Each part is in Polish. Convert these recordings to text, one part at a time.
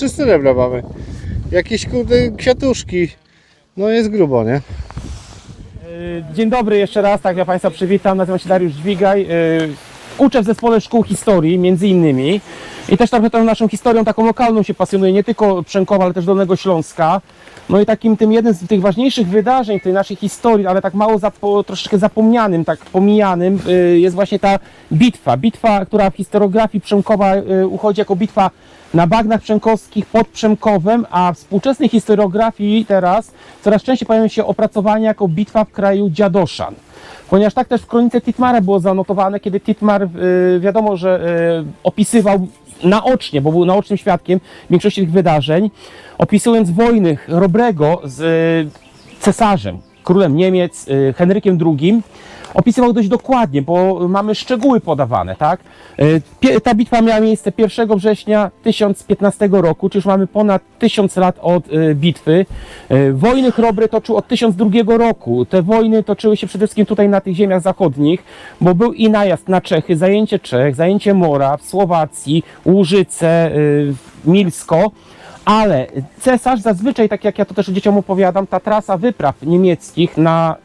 trzy srebra mamy. Jakieś kurde kwiatuszki. No jest grubo, nie? Y, Dzień dobry jeszcze raz, tak ja Państwa przywitam, nazywam się Dariusz Dźwigaj. Uczę w zespole szkół historii, między innymi. I też trochę tą naszą historią taką lokalną się pasjonuję, nie tylko Przemkowa, ale też Dolnego Śląska. No i takim tym jednym z tych ważniejszych wydarzeń tej naszej historii, ale tak mało zapo, troszeczkę zapomnianym, tak pomijanym, y, jest właśnie ta bitwa. Bitwa, która w historiografii Przemkowa y, uchodzi jako bitwa na bagnach przemkowskich pod Przemkowem, a w współczesnej historiografii teraz coraz częściej pojawiają się opracowania jako bitwa w kraju Dziadoszan. Ponieważ tak też w kronice Titmara było zanotowane, kiedy Titmar y, wiadomo, że y, opisywał naocznie, bo był naocznym świadkiem większości tych wydarzeń, opisując wojny Robrego z y, cesarzem, królem Niemiec, y, Henrykiem II, opisywał dość dokładnie, bo mamy szczegóły podawane, tak? Y, Ta bitwa miała miejsce 1 września 1015 roku, czyli już mamy ponad 1000 lat od y, bitwy. Wojny Chrobry toczył od 1002 roku. Te wojny toczyły się przede wszystkim tutaj na tych ziemiach zachodnich, bo był i najazd na Czechy, zajęcie Czech, zajęcie Moraw, Słowacji, Łużyce, Milsko. Ale cesarz zazwyczaj, tak jak ja to też dzieciom opowiadam, ta trasa wypraw niemieckich na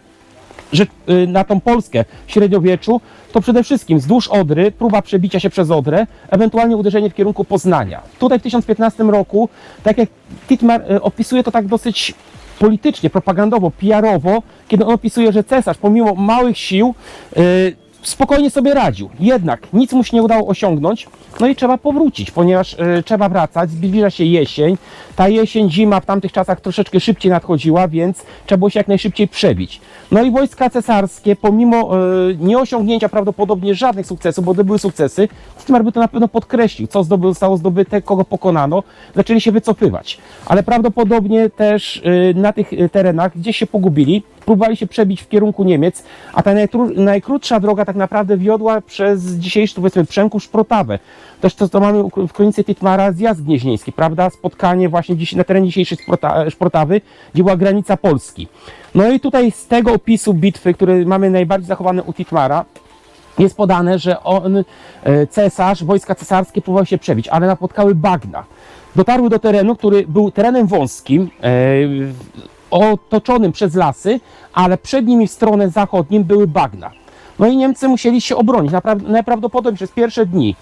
y, na tą Polskę w średniowieczu, to przede wszystkim wzdłuż Odry, próba przebicia się przez Odrę, ewentualnie uderzenie w kierunku Poznania. Tutaj w 1015 roku, tak jak Titmar y, opisuje to tak dosyć politycznie, propagandowo, PR-owo, kiedy on opisuje, że cesarz pomimo małych sił y, spokojnie sobie radził. Jednak nic mu się nie udało osiągnąć, no i trzeba powrócić, ponieważ y, trzeba wracać, zbliża się jesień. Ta jesień, zima w tamtych czasach troszeczkę szybciej nadchodziła, więc trzeba było się jak najszybciej przebić. No i wojska cesarskie, pomimo y, nieosiągnięcia prawdopodobnie żadnych sukcesów, bo to były sukcesy, Titmar by to na pewno podkreślił, co zdoby, zostało zdobyte, kogo pokonano, zaczęli się wycofywać. Ale prawdopodobnie też y, na tych terenach gdzieś się pogubili, próbowali się przebić w kierunku Niemiec, a ta najkrótsza droga tak naprawdę wiodła przez dzisiejszy, powiedzmy, Przemku Szprotawę. Też to, to mamy w kronice Titmara zjazd gnieźnieński, prawda? Spotkanie właśnie dziś, na terenie dzisiejszej Szprotawy, gdzie była granica Polski. No i tutaj z tego opisu bitwy, który mamy najbardziej zachowany u Titmara, jest podane, że on, e, cesarz, wojska cesarskie próbowały się przebić, ale napotkały bagna. Dotarły do terenu, który był terenem wąskim, e, otoczonym przez lasy, ale przed nimi w stronę zachodnim były bagna. No i Niemcy musieli się obronić, najprawdopodobniej przez pierwsze dni.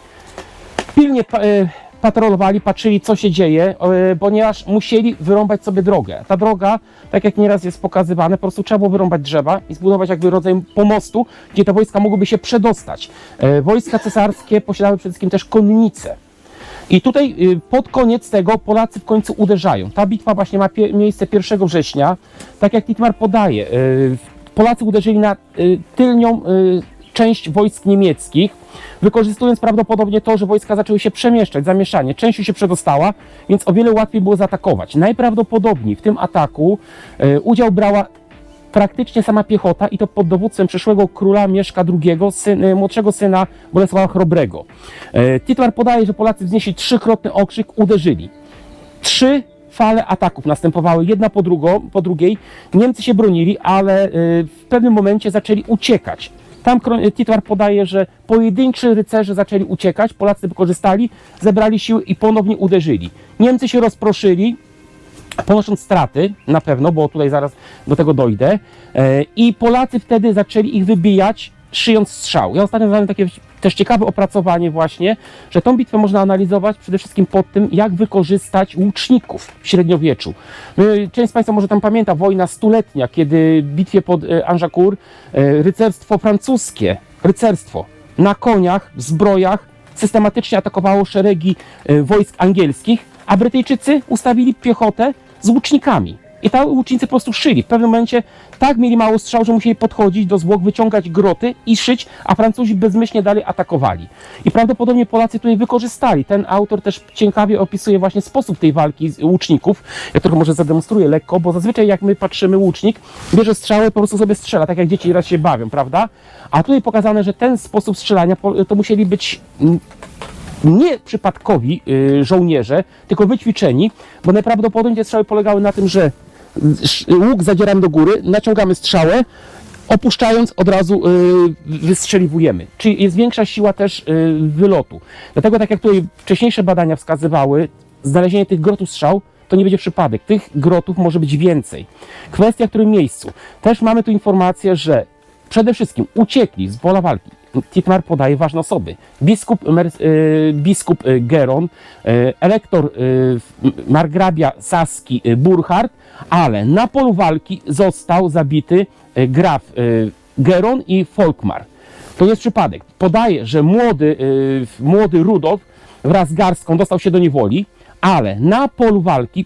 Pilnie e, patrolowali, patrzyli co się dzieje, e, ponieważ musieli wyrąbać sobie drogę. Ta droga, tak jak nieraz jest pokazywane, po prostu trzeba było wyrąbać drzewa i zbudować jakby rodzaj pomostu, gdzie te wojska mogłyby się przedostać. E, Wojska cesarskie posiadały przede wszystkim też konnice. I tutaj pod koniec tego Polacy w końcu uderzają. Ta bitwa właśnie ma miejsce 1 września. Tak jak Titmar podaje, Polacy uderzyli na y, tylnią y, część wojsk niemieckich, wykorzystując prawdopodobnie to, że wojska zaczęły się przemieszczać, zamieszanie. Część się przedostała, więc o wiele łatwiej było zaatakować. Najprawdopodobniej w tym ataku y, udział brała praktycznie sama piechota i to pod dowództwem przyszłego króla Mieszka II, syn, młodszego syna Bolesława Chrobrego. Titlar podaje, że Polacy wznieśli trzykrotny okrzyk, uderzyli. Trzy fale ataków następowały, jedna po, drugo, po drugiej. Niemcy się bronili, ale e, w pewnym momencie zaczęli uciekać. Tam Titlar podaje, że pojedynczy rycerze zaczęli uciekać, Polacy wykorzystali, zebrali siły i ponownie uderzyli. Niemcy się rozproszyli, ponosząc straty, na pewno, bo tutaj zaraz do tego dojdę. E, I Polacy wtedy zaczęli ich wybijać, szyjąc strzał. Ja ostatnio znalazłem takie też ciekawe opracowanie właśnie, że tą bitwę można analizować przede wszystkim pod tym, jak wykorzystać łuczników w średniowieczu. My- Część z Państwa może tam pamięta wojna stuletnia, kiedy w bitwie pod e, Anjacourt e, rycerstwo francuskie, rycerstwo na koniach, w zbrojach systematycznie atakowało szeregi e, wojsk angielskich, a Brytyjczycy ustawili piechotę z łucznikami. I ta łucznicy po prostu szyli. W pewnym momencie tak mieli mało strzał, że musieli podchodzić do zwłok, wyciągać groty i szyć, a Francuzi bezmyślnie dalej atakowali. I prawdopodobnie Polacy tutaj wykorzystali. Ten autor też ciekawie opisuje właśnie sposób tej walki łuczników. Ja trochę może zademonstruję lekko, bo zazwyczaj jak my patrzymy, łucznik bierze strzałę, po prostu sobie strzela, tak jak dzieci raz się bawią, prawda? A tutaj pokazane, że ten sposób strzelania to musieli być nie przypadkowi y, żołnierze, tylko wyćwiczeni, bo najprawdopodobniej te strzały polegały na tym, że łuk zadzieramy do góry, naciągamy strzałę, opuszczając od razu y, wystrzeliwujemy. Czyli jest większa siła też y, wylotu. Dlatego tak jak tutaj wcześniejsze badania wskazywały, znalezienie tych grotów strzał to nie będzie przypadek. Tych grotów może być więcej. Kwestia, w którym miejscu. Też mamy tu informację, że przede wszystkim uciekli z pola walki. Titmar podaje ważne osoby. Biskup, y, biskup y, Geron, y, elektor margrabia Saski Burchard, ale na polu walki został zabity graf Geron i Folkmar. To jest przypadek. Podaje, że młody, młody Rudolf wraz z garstką dostał się do niewoli, ale na polu walki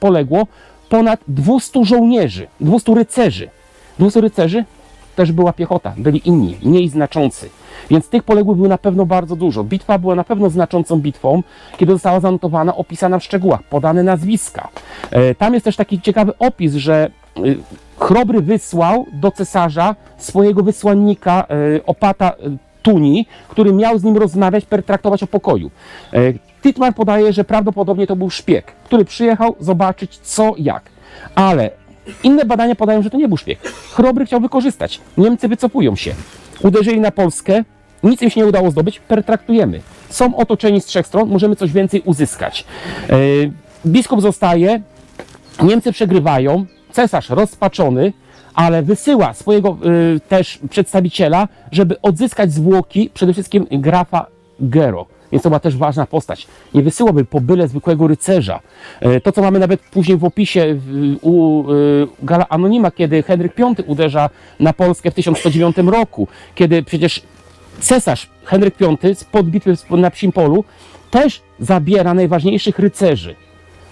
poległo ponad 200 żołnierzy, 200 rycerzy. 200 rycerzy też była piechota, byli inni, mniej znaczący. Więc tych poległych było na pewno bardzo dużo. Bitwa była na pewno znaczącą bitwą, kiedy została zanotowana, opisana w szczegółach, podane nazwiska. E, Tam jest też taki ciekawy opis, że y, Chrobry wysłał do cesarza swojego wysłannika e, opata e, Tuni, który miał z nim rozmawiać, pertraktować o pokoju. E, Titman podaje, że prawdopodobnie to był szpieg, który przyjechał zobaczyć co jak. Ale inne badania podają, że to nie był szpieg. Chrobry chciał wykorzystać. Niemcy wycofują się. Uderzyli na Polskę, nic im się nie udało zdobyć, pertraktujemy. Są otoczeni z trzech stron, możemy coś więcej uzyskać. E, Biskup zostaje, Niemcy przegrywają, cesarz rozpaczony, ale wysyła swojego y, też przedstawiciela, żeby odzyskać zwłoki przede wszystkim grafa Gero. Więc to była też ważna postać. Nie wysyłałby po byle zwykłego rycerza. E, To, co mamy nawet później w opisie u y, Gala Anonima, kiedy Henryk V uderza na Polskę w 1109 roku, kiedy przecież cesarz Henryk V z podbitwy na Psim Polu też zabiera najważniejszych rycerzy.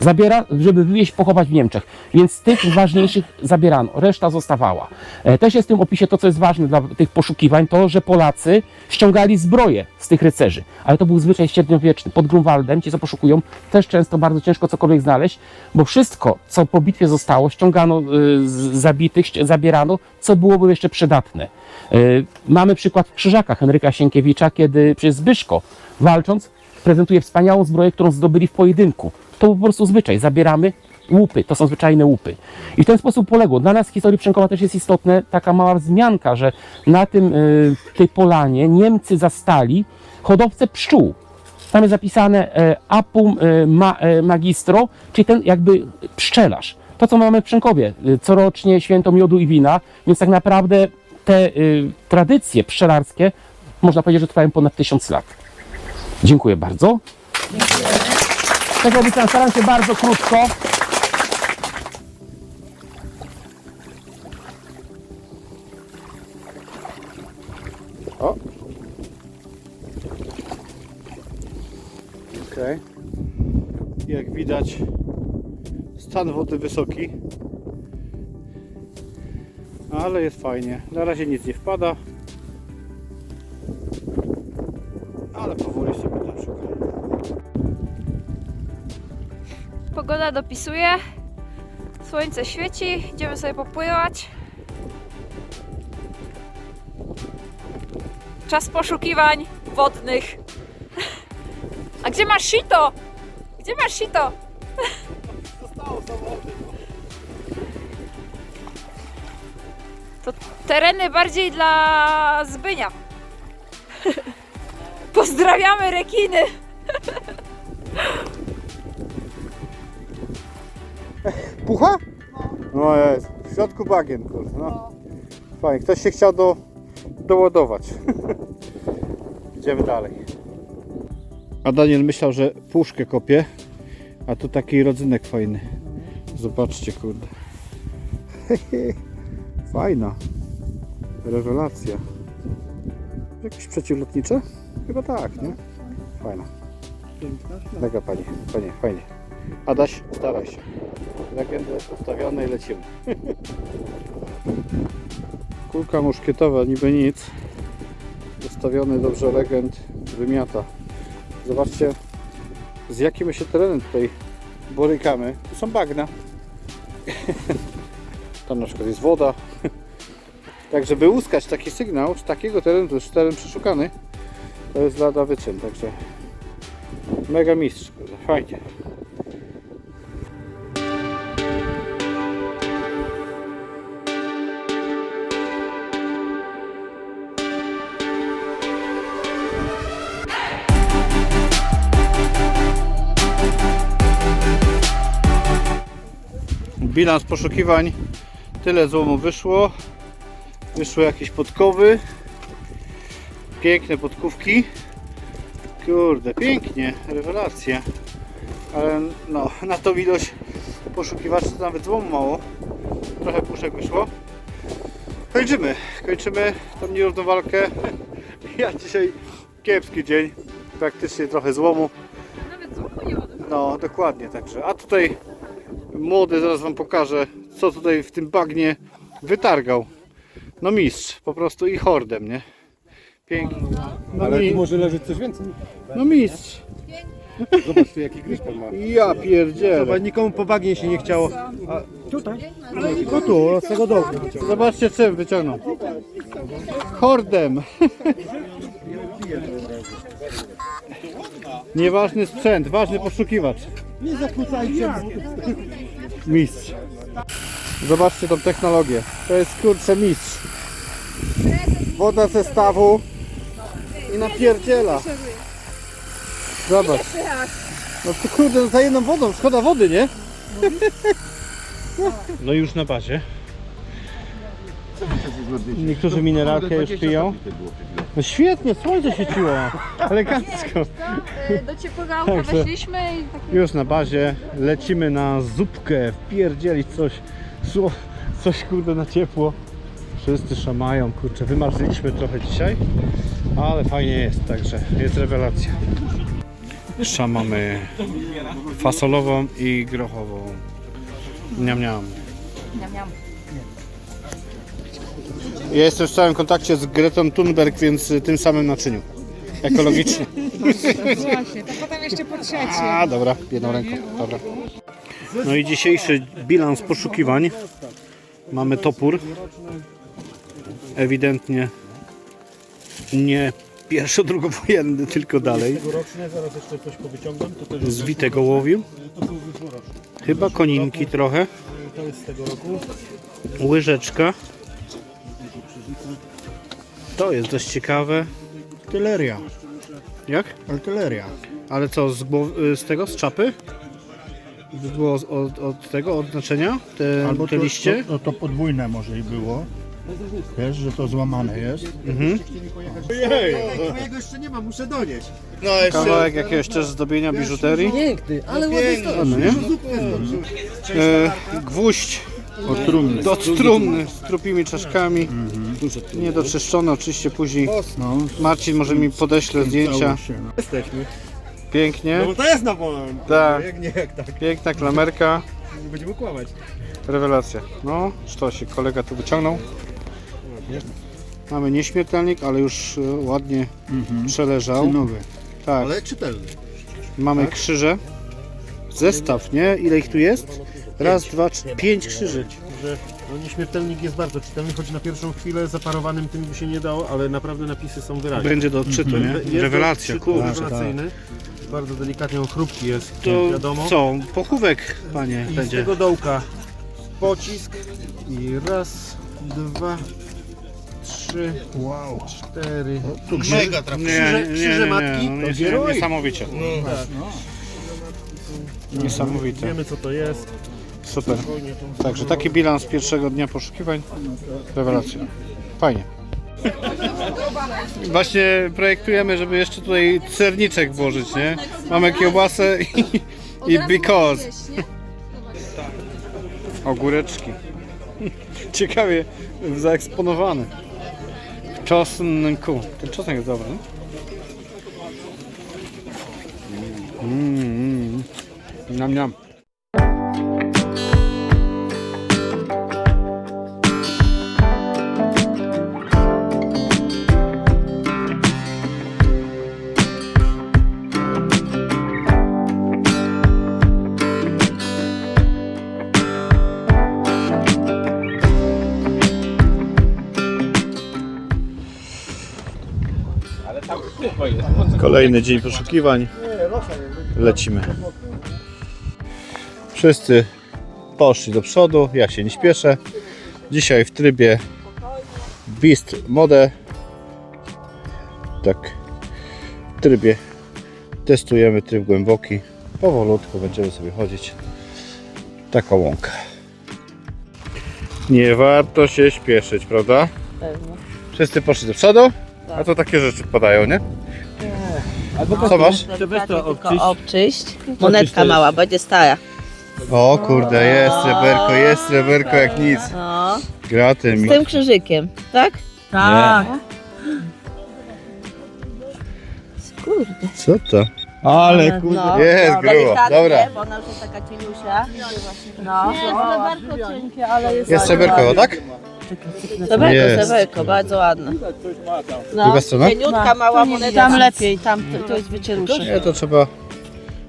Zabiera, żeby wywieźć, pochować w Niemczech. Więc tych ważniejszych zabierano, reszta zostawała. E, Też jest w tym opisie to, co jest ważne dla tych poszukiwań, to, że Polacy ściągali zbroję z tych rycerzy. Ale to był zwyczaj średniowieczny. Pod Grunwaldem, ci co poszukują, też często bardzo ciężko cokolwiek znaleźć, bo wszystko, co po bitwie zostało, ściągano y, z zabitych, zabierano, co byłoby jeszcze przydatne. Y, Mamy przykład w Krzyżakach Henryka Sienkiewicza, kiedy przez Zbyszko walcząc prezentuje wspaniałą zbroję, którą zdobyli w pojedynku. To po prostu zwyczaj. Zabieramy łupy, to są zwyczajne łupy. I w ten sposób poległo. Dla nas w historii Przemkowa też jest istotna taka mała wzmianka, że na tym, y, tej polanie Niemcy zastali hodowcę pszczół. Tam jest zapisane e, apum e, ma, e, magistro, czyli ten jakby pszczelarz. To, co mamy w Przemkowie, y, corocznie święto miodu i wina, więc tak naprawdę te y, tradycje pszczelarskie, można powiedzieć, że trwają ponad tysiąc lat. Dziękuję bardzo. Tego obiecałem, staram się bardzo krótko. O! Okej. Jak widać, stan wody wysoki. Ale jest fajnie. Na razie nic nie wpada. Ale powoli sobie tam szukam. Pogoda dopisuje. Słońce świeci, idziemy sobie popływać. Czas poszukiwań wodnych. A gdzie masz sito? Gdzie masz sito? To tereny bardziej dla Zbynia. Pozdrawiamy rekiny. Pucha? No jest, w środku bagien, kurde, no. Fajnie, ktoś się chciał do, doładować. Idziemy dalej. A Daniel myślał, że puszkę kopie, a tu taki rodzynek fajny. Zobaczcie, kurde. Fajna. Rewelacja. Jakieś przeciwlotnicze? Chyba tak, nie? Fajna. Mega panie, panie, fajnie. Adaś, staraj się. Legendy ustawione i lecimy. Kulka muszkietowa, niby nic. Ustawiony dobrze legend wymiata. Zobaczcie z jakim się terenem tutaj borykamy. Tu są bagna. Tam na przykład jest woda. Tak, żeby uzyskać taki sygnał z takiego terenu, to jest teren przeszukany, to jest lada wyczyn, także mega mistrz, fajnie. Bilans poszukiwań. Tyle złomu wyszło. Wyszły jakieś podkowy. Piękne podkówki. Kurde, pięknie, rewelacja. Ale no, na tą ilość poszukiwaczy to nawet złomu mało. Trochę puszek wyszło. Kończymy, kończymy tą nierówną walkę. Ja dzisiaj kiepski dzień. Praktycznie trochę złomu. No, dokładnie, także. A tutaj młody, zaraz wam pokażę, co tutaj w tym bagnie wytargał. No mistrz, po prostu i hordem, nie? Pięknie. No, Ale mi... tu może leżeć coś więcej. no mistrz. Zobacz tu jaki gryź pan ma. Ja pierdzielę. Chyba nikomu po bagnie się nie chciało. A tutaj? No tu, z tego dołu. Zobaczcie czym wyciągnął. Hordem. Nieważny sprzęt, ważny poszukiwacz. Nie zakłócajcie. Mistrz. Zobaczcie tą technologię. To jest kurczę mistrz. Woda ze stawu i napierdziela. Zobacz. No to kurde, no za jedną wodą, szkoda wody, nie? No już na bazie. Niektórzy mineralkę już piją. No świetnie, słońce świeciło. Elegancko. Do ciepłego auta Także- weszliśmy i tak Już na bazie lecimy na zupkę, wpierdzielić coś, sło- coś kurde na ciepło. Wszyscy szamają, kurczę, wymarzyliśmy trochę dzisiaj, ale fajnie jest, także jest rewelacja. Szamamy fasolową i grochową. Niam, niam. miam, miam. Ja jestem w stałym kontakcie z Gretą Thunberg, więc y, tym samym naczyniu. Ekologicznie. Właśnie, to potem jeszcze po trzecie. A, dobra, jedną ręką, dobra. No i dzisiejszy bilans poszukiwań. Mamy topór. Ewidentnie nie pierwszo-drugowojenny, tylko dalej. Zaraz jeszcze coś powyciągam. To też Z Witego łowił. To był wyszłoroczny. Chyba koninki trochę. To jest z tego roku. Łyżeczka. To jest dość ciekawe. Artyleria. Jak? Artyleria. Ale co, z, głow- z tego, z czapy? By było od, od tego odznaczenia? Te, te to, liście? To, to, to podwójne może i było. Wiesz, że to złamane jest. Mojego jeszcze nie ma, muszę donieść. Kawałek jakiegoś też zdobienia biżuterii. Piękny, ale ładny Ładny, nie? E, gwóźdź Od trumny. trumny z trupimi czaszkami. Niedoczyszczone oczywiście później. No, Marcin może mi podeśle zdjęcia. się, no. Jesteśmy. Pięknie. No bo to jest na wolę. Tak. Jak nie, jak tak. Piękna klamerka. Nie będziemy kłamać. Rewelacja. No, się kolega tu wyciągnął. Mamy nieśmiertelnik, ale już e, ładnie przeleżał. Cynowy. Tak. Ale czytelny. Mamy krzyże. Zestaw, nie? Ile ich tu jest? Raz, dwa, trzy, pięć krzyży. Że no, nieśmiertelnik jest bardzo czytelny, choć na pierwszą chwilę zaparowanym tym by się nie dało, ale naprawdę napisy są wyraźne. Będzie do odczytu, nie? Jest Rewelacja. Rewelacyjny. Bardzo delikatnie on chrupki jest, To wiadomo. co? Pochówek, panie, I z będzie. tego dołka pocisk i raz, dwa, trzy, Wow. cztery. Tu Mega Nie, nie, nie, krzyże nie, matki, no, to jest gieroj. Niesamowicie. Niesamowite. Wiemy co to jest. Super. Także taki bilans pierwszego dnia poszukiwań. Rewelacja. Fajnie. Właśnie projektujemy, żeby jeszcze tutaj serniczek włożyć, nie? Mamy kiełbasę i, i because. Ogóreczki. Ciekawie zaeksponowane. W czosnku. Ten czosnek jest dobry. nie? Mm, mm. Niam, niam. Kolejny dzień poszukiwań. Lecimy. Wszyscy poszli do przodu. Ja się nie śpieszę. Dzisiaj w trybie Beast Mode. Tak. W trybie testujemy tryb głęboki. Powolutku będziemy sobie chodzić. Taka łąka. Nie warto się śpieszyć, prawda? Pewnie. Wszyscy poszli do przodu, a to takie rzeczy padają, nie? Co masz? Delikatnie tylko obczyść. Monetka mała, będzie stara. O kurde, jest reberko, jest reberko jak nic. No. Graty mi. Z tym krzyżykiem, tak? Tak. Kurde. Co to? Ale No. Jest grubo, Delikatnie, dobra. bo ona już jest taka cieniusia. No. Jest bardzo cienkie, ale jest Jest reberko, tak? Sewerko, Jest. sewerko, bardzo ładne. No, Druga strona? cieniutka, mała monetka. Tam lepiej, tam to, to jest wycieruszy. Nie, to trzeba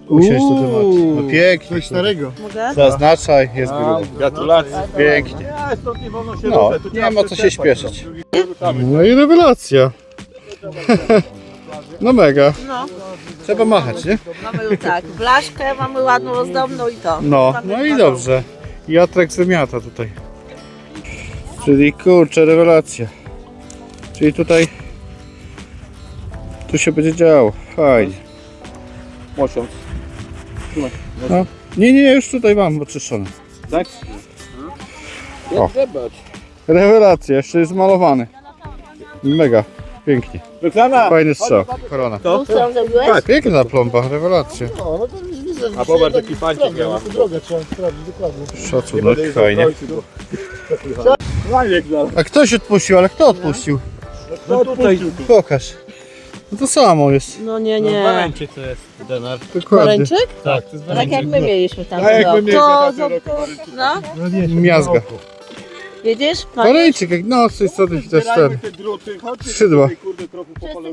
usiąść do tematu. No pięknie. Coś starego. Mogę? Zaznaczaj, jest grubo. Gratulacje. Pięknie. Ja, stąd nie wolno się No, ruszać, tu nie trzeba ma co się przyczepać. śpieszyć. No i rewelacja. No mega. No. Trzeba machać, nie? Mamy już tak, blaszkę, mamy ładną, ozdobną i to. No, no i dobrze. Jatrek wymiata tutaj. Czyli kurczę, rewelacja. Czyli tutaj tu się będzie działo. Fajnie. Mosiąc. No. Nie, nie, już tutaj mam oczyszczone. Tak? O. Rewelacja, jeszcze jest malowany. Mega, pięknie. Wyklana! Fajny strzał. Korona. Tą zrobiłeś? Tak, piękna plomba, rewelacja. O, no to już widzę. A popatrz jaki pancik miała. Drogę trzeba sprawdzić dokładnie. Szacunek, fajnie. Fajnie. A ktoś odpuścił, ale kto odpuścił? No tutaj. Pokaż. No to samo jest. No nie, nie. Waręcie to jest denar. Dokładnie. Poręczyk? Tak, to jest Tak jak my mieliśmy tam. Tak jak my mieliśmy To, tamten to, to, no, Miazga. Jedziesz? Korejczyk, jak no, z tej strony widać ten. te druty, chodźcie Skrzydła. tutaj, kurde, kroku po pole.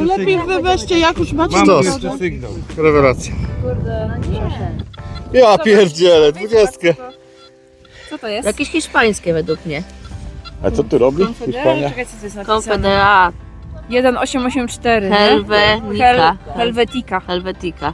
Lepiej wy weźcie, jak już macie Sztos. jeszcze sygnał. Rewelacja. Ja pierdzielę, dwudziestkę. Co to jest? Jakieś hiszpańskie według mnie. A co tu robi Hiszpania? Czekajcie, co jest napisane. Confederat, 1884, nie? Helvetica. Hel- Helvetica. Helvetica.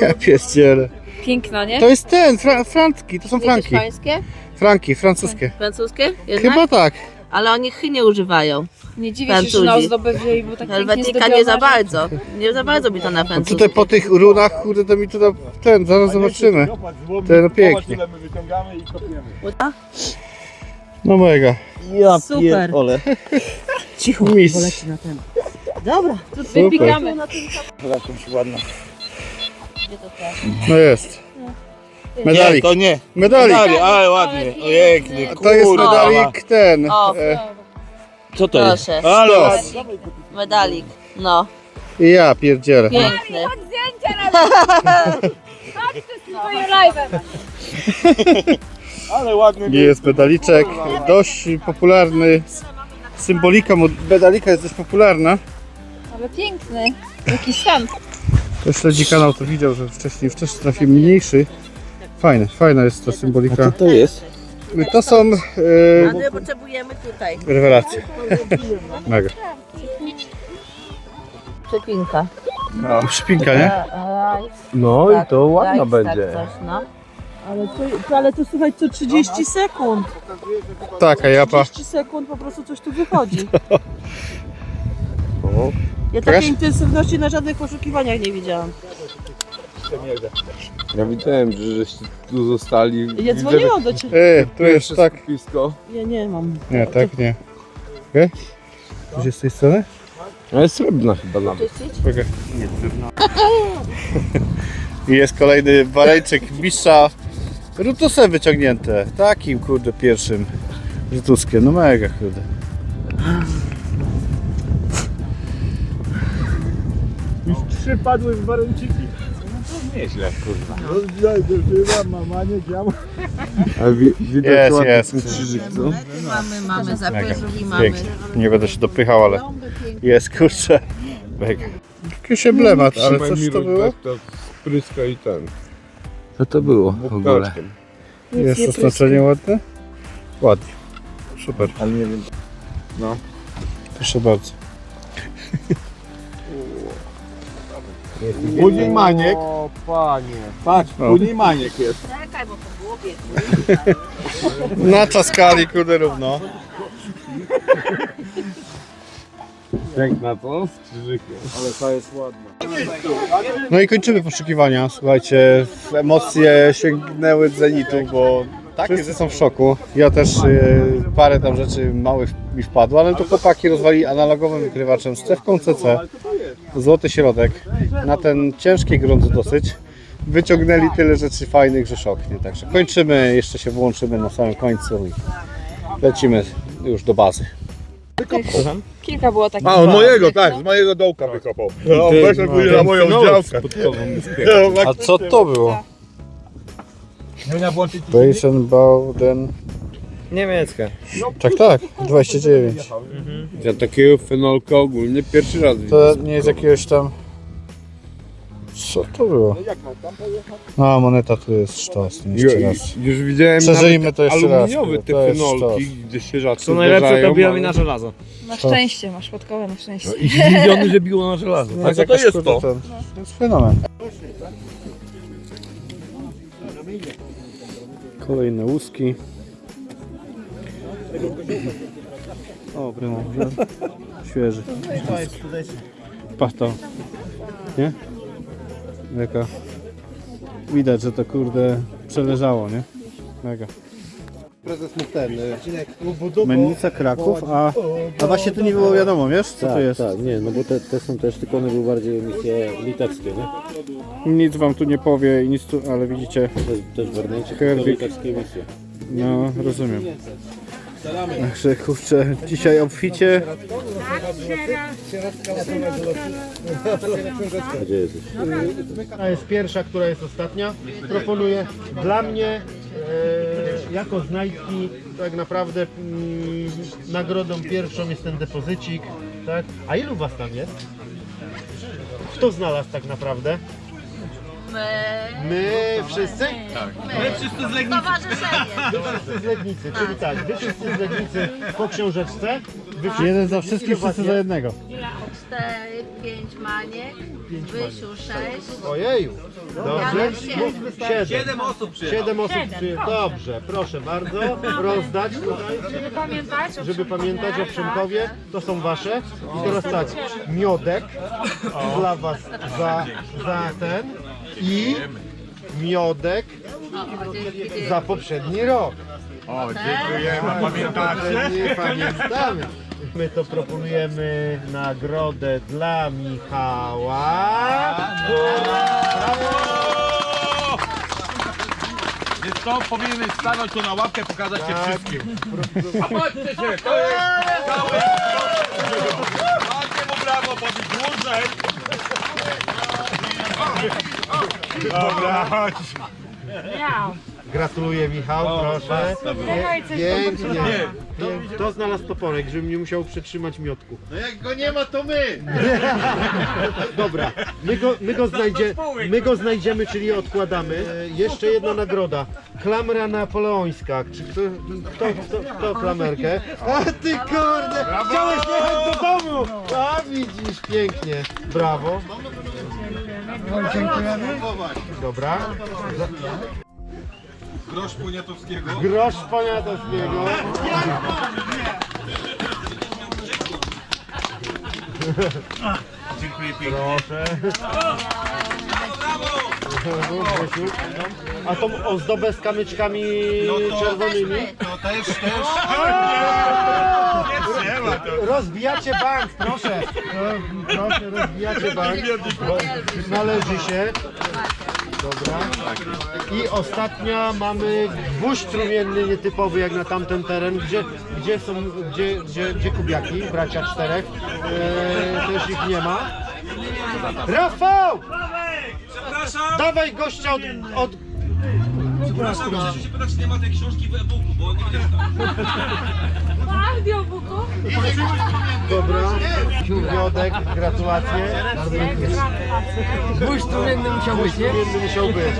Ja pierdzielę. Piękna, nie? To jest ten, fra franki, to są franki. hiszpańskie? Franki, francuskie. Francuskie? Jednak? Chyba tak. Ale oni chy nie używają. Nie dziwię się, że na ozdobę wzięli, bo tak Helvetica nie za bardzo. Nie za bardzo mi to na francuskie. tutaj po tych runach, kurde, to mi tu da- ten, zaraz zobaczymy. Ten, no pięknie. Tyle my wyciągamy i kopiemy. No mega. Ja Super. Cicho, mistrz. Dobra. Wypikamy. Jakąś ładną. No jest. Nie, Medalik. to nie. Medalik. Medalik, ale ładnie. Ojejkny, To jest kurwa. medalik ten. O. E, Co to jest? Proszę. Ładnie. Medalik. No, ja pierdzielę. piękny. Swoim live'em. Ale ładny. Jest medaliczek, dość popularny. Symbolika medalika jest dość popularna. Ale piękny. Jaki stan. Ktoś śledzi kanał, to widział, że wcześniej, wcześniej trafił mniejszy. Fajne, fajna jest ta symbolika. To jest. To są e, A my potrzebujemy tutaj. rewelacje. Mega. Przepinka. Szpinka, nie? No Tak, i to ładna tak, będzie. Tak, coś, no. Ale to, ale to słuchaj, co 30 sekund. Taka japa. 30 sekund po prostu coś tu wychodzi. Ja Pokaż? takiej intensywności na żadnych poszukiwaniach nie widziałam. Ja widziałem, że żeście tu zostali. Ja dzwoniłam do Ciebie. E, tu jest tak. Blisko. Ja nie mam. Nie, tak nie. Okej? Jest z tej strony? Ale srebrna chyba nawet. Okej. I jest kolejny barejczyk mistrza Rutusem wyciągnięte. Takim kurde pierwszym Rutuskiem. No mega kurde. Już trzy padły w warenciki. Nieźle, kurwa. Mama, nie działa. Ale wi- widać Jest, ładny jest. ten krzyżyk, co? Mamy, mamy Mega. zapyżów i mamy. Pięknie. Nie będę się dopychał, ale jest kurczę. Mega. Jakiś emblemat, ale coś to było? tak, to spryska i ten. Co to było w ogóle? Bukaczkiem. Jest oznaczenie ładne? Ładnie. Super. Ale nie wiem. Proszę bardzo. Budzi maniek. O, panie. Patrz, O. budzi maniek jest. Czekaj, bo to głowie. Na czaskali kurde równo. Piękna to z krzyżykiem. Ale ta jest ładna. No i kończymy poszukiwania. Słuchajcie, emocje sięgnęły zenitu, bo wszyscy są w szoku. Ja też e, parę tam rzeczy małych mi wpadło, ale to chłopaki rozwali analogowym wykrywaczem z cewką CC. Złoty środek. Na ten ciężki grunt dosyć. Wyciągnęli tyle rzeczy fajnych, że szok. Nie? Także kończymy, jeszcze się włączymy na samym końcu i lecimy już do bazy. Kilka było takich. A, od mojego, tak, z mojego dołka wykopał. No, weź pójdzie na moją działkę. A co to było? Weissenbauden. Niemiecka. Tak, tak, 29. Ja takiego fenolka ogólnie pierwszy raz widzę. To nie jest jakiegoś tam... Co to było? A, moneta tu jest sztos, nie, jeszcze raz. Już, już widziałem Przeżyjmy nawet to jeszcze raz, aluminiowe to te jest fenolki, sztos. gdzie się rzadko Co najlepsze to zdarzają, biła mi ale- na żelazo. Na szczęście, masz podkowe na szczęście. I zdziwiony, że biło na żelazo. A co to jakaś, jest kurde, to? ten- To jest fenomen. Kolejne łuski. O, primo, świeży. Patrz to. Nie? Jaka. Widać, że to kurde przeleżało, nie? Mega. Prezes mógł ten, Mennica Kraków, a, a właśnie tu nie było wiadomo, wiesz co to jest? Tak, nie, no bo te, te są też, tylko one były bardziej emisje litewskie, nie? Nic wam tu nie powie i nic tu, ale widzicie, Też, też Werneńczyk, litewskie emisje. no rozumiem. Także kurczę, dzisiaj obficie. Ta jest pierwsza, która jest ostatnia. Proponuję dla mnie e, jako znajdki tak naprawdę mm, nagrodą pierwszą jest ten depozycik. Tak? A ilu was tam jest? Kto znalazł tak naprawdę? My wszyscy? My wszyscy z Legnicy. Stowarzyszenie. Wy wszyscy z Legnicy, czyli tak, wy wszyscy z Legnicy po książeczce. Wy wszyscy, Jeden za wszystkich, wszyscy za jednego. Cztery, pięć maniek. Wysiu sześć. Ojeju, dobrze. Siedem. Siedem. Siedem osób przyjechało. Siedem osób przyjechało. Dobrze, proszę bardzo, rozdać tutaj. Żeby pamiętać o Żeby pamiętać o Przemkowie, Przemkowie, to są wasze. I teraz tak, miodek dla was za, za ten i miodek za poprzedni rok. O, dziękujemy, pamiętacie? Pamiętamy. My to proponujemy nagrodę dla Michała. Więc to powinien stanąć tu na łapkę, pokazać się wszystkim. A patrzcie się, to jest cały... Macie mu brawo, powiedz dłużej. Dobra, chodź. Miał. Gratuluję Michał, proszę. Dawaj coś Pięknie. zobaczymy. Pięknie. Kto znalazł toporek, żebym nie musiał przetrzymać miotku? No jak go nie ma, to my. Dobra, my go, my go, znajdzie, my go znajdziemy, czyli odkładamy. E, Jeszcze jedna nagroda. Klamra napoleońska. Czy kto, kto, kto, kto klamerkę? A ty kurde, chciałeś jechać do domu! A widzisz, pięknie. Brawo. Dziękujemy. Dobra. Grosz Poniatowskiego. Grosz Poniatowskiego. Dziękuję pięknie. Proszę. A tą ozdobę z kamyczkami czerwonymi? To też, też. Nie trzeba to. Rozbijacie bank, proszę. No, Proszę, rozbijacie bank. Bo Należy się. Dobra. I ostatnia mamy gwóźdź trumienny nietypowy jak na tamten teren. Gdzie, gdzie są, gdzie, gdzie, gdzie kubiaki, bracia czterech? Eee, też ich nie ma. Rafał! Przepraszam, Dawaj gościa od, od przepraszam, chciałem się pytać, czy nie ma tej książki w e-booku, bo nie wiem. Audiobuku. Dobra, Miodek, gratulacje. Gwóźdź trumienny musiał być, nie? Jedny musiał być.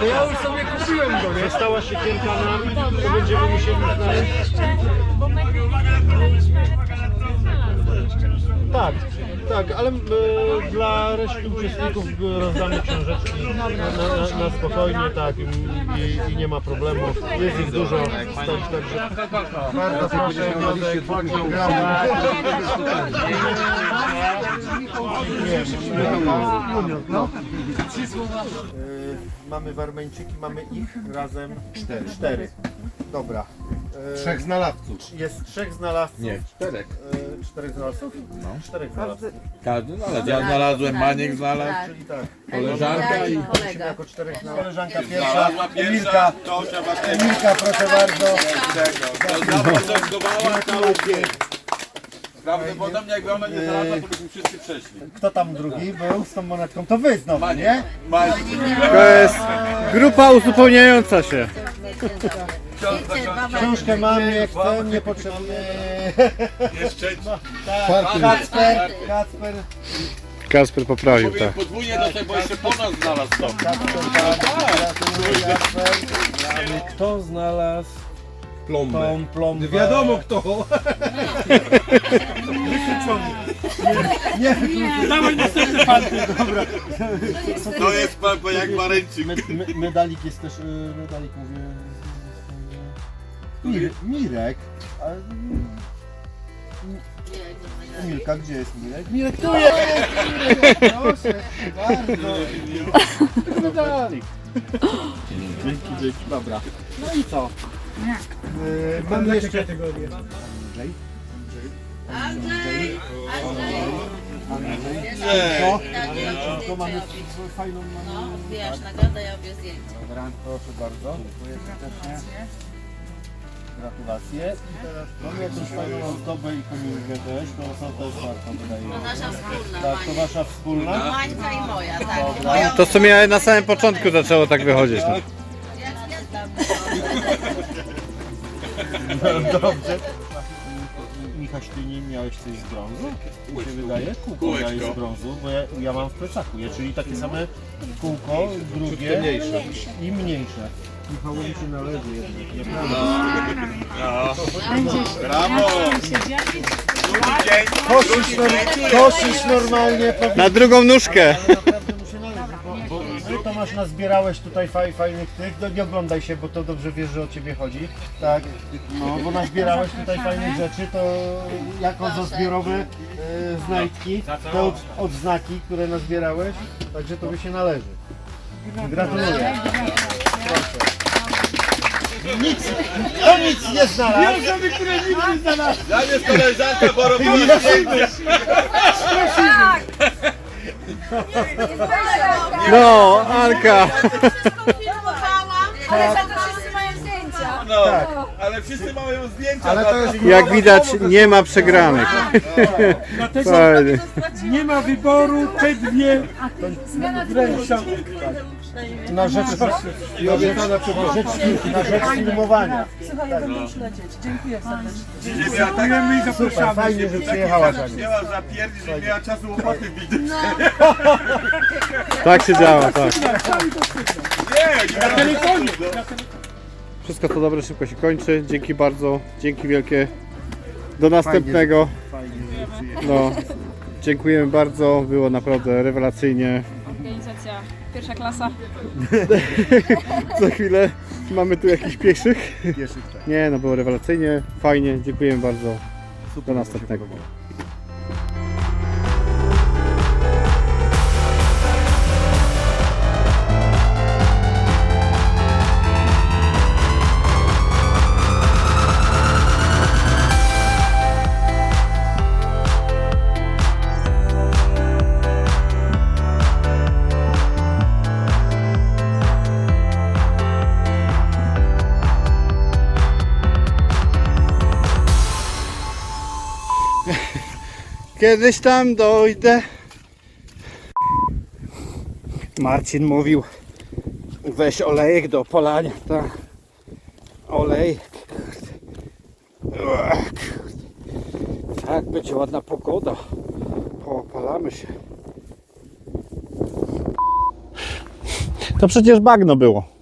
To ja już sobie kupiłem go, nie? Została siekienka nam, to będziemy musieli znaleźć. Jeszcze, bo my się nie Tak, Tak, ale e, dla reszty uczestników rozdamy książeczki na, na, na spokojnie, tak, i, i nie ma problemu. Jest ich dużo, także, także bardzo proszę. No. E, Mamy warmeńczyki, mamy ich razem cztery. cztery. Dobra. E, Trzech znalazców. Jest trzech znalazców. Nie, czterech. E, czterech znalazców? No. Czterech znalazców. Każdy znalazł. Ja znalazłem, Maniek znalazł, Czyli tak. koleżanka i... Musimy jako czterech znalazł. Koleżanka pierwsza. Znalazła pierwsza, Emilka. Emilka, proszę bardzo. Zaprocentowała całkiem. Prawdopodobnie jakby ona nie znalazła, to byśmy wszyscy przeszli. Kto tam drugi był z tą monetką? To wy znowu, nie? To jest grupa uzupełniająca się. Książkę mam, nie chcę, niepotrzebny. Jeszcze Kacper, Kacper, Kasper poprawił, tak. podwójnie dostać, bo jeszcze po nas znalazł to. Kacper, gratuluję, Kacper. Kto znalazł Plombę. Tą plombę. Wiadomo kto. To jest pan pan jak Mareńczyk. Me, me, medalik jest też, y, medalik mówię... Mir, Mirek, a... Milka, gdzie jest Mirek? Mirek, tu jest! Mirek, proszę, bardzo. Medalik. Dzięki, dzięki, dobra. No i co? Yy, mam jeszcze... kategorię? Andrzej. Andrzej. Andrzej. Andrzej. To mamy fajną... Mamy... Wiesz, nagroda i obie zdjęcia. Dobra, proszę bardzo. Dziękuję serdecznie. Gratulacje. I teraz mamy jakąś fajną ozdobę i kominkę też. To są też warto wydaje się. Nasza wspólna, Tak, to wasza wspólna. Mańka i moja, tak. Dobra. Moja To co miałem na samym początku zaczęło tak wychodzić. No. No, dobrze. Michaś, ty nie miałeś coś z brązu? Mi się wydaje? Kółko Kółeczko. miałeś z brązu, bo ja, ja mam w plecaku, je, czyli takie same kółko, drugie mniejsze. i mniejsze. Michałowi się należy jednak, nieprawda? Brawo! Koszysz, norm- koszysz normalnie, powinien Na drugą nóżkę. naprawdę mu się należy, bo, bo Tomasz nazbierałeś tutaj faj, fajnych tych, no nie oglądaj się, bo to dobrze wiesz, że o ciebie chodzi, tak, no bo nazbierałeś tutaj fajnych rzeczy, to jako za zbiorowe e, znajdki, te od, odznaki, które nazbierałeś, także tobie się należy. Gratuluję. Proszę. Nic, to nic nie znalazł. Dla mnie jest koleżanka, bo robi No, Anka. Ale za to wszyscy mają zdjęcia. No, ale wszyscy mają zdjęcia. Ale to jest Jak widać nie ma przegranych. Fajnie. Nie ma wyboru, te dwie na rzecz, i obiecana przez na rzecz, na rzecz filmowania. Słuchaj, ja będę już lecieć. Dziękuję serdecznie. Dziękujemy i Super, fajnie, że przyjechałaś Aniu. Miała zapierdzić, że miała czasu łopaty widzieć. Tak się działa, tak. Nie, nie Wszystko co dobre szybko się kończy. Dzięki bardzo. Dzięki wielkie. Do następnego. No. Dziękujemy bardzo. Było naprawdę rewelacyjnie. Pierwsza klasa. Za chwilę mamy tu jakichś pieszych. Pieszych, tak. Nie, no było rewelacyjnie, fajnie. Dziękujemy bardzo. Do następnego. Kiedyś tam dojdę. Marcin mówił, weź olejek do polania. Ua, kurde. Tak, będzie ładna pogoda. Poopalamy się. To przecież bagno było.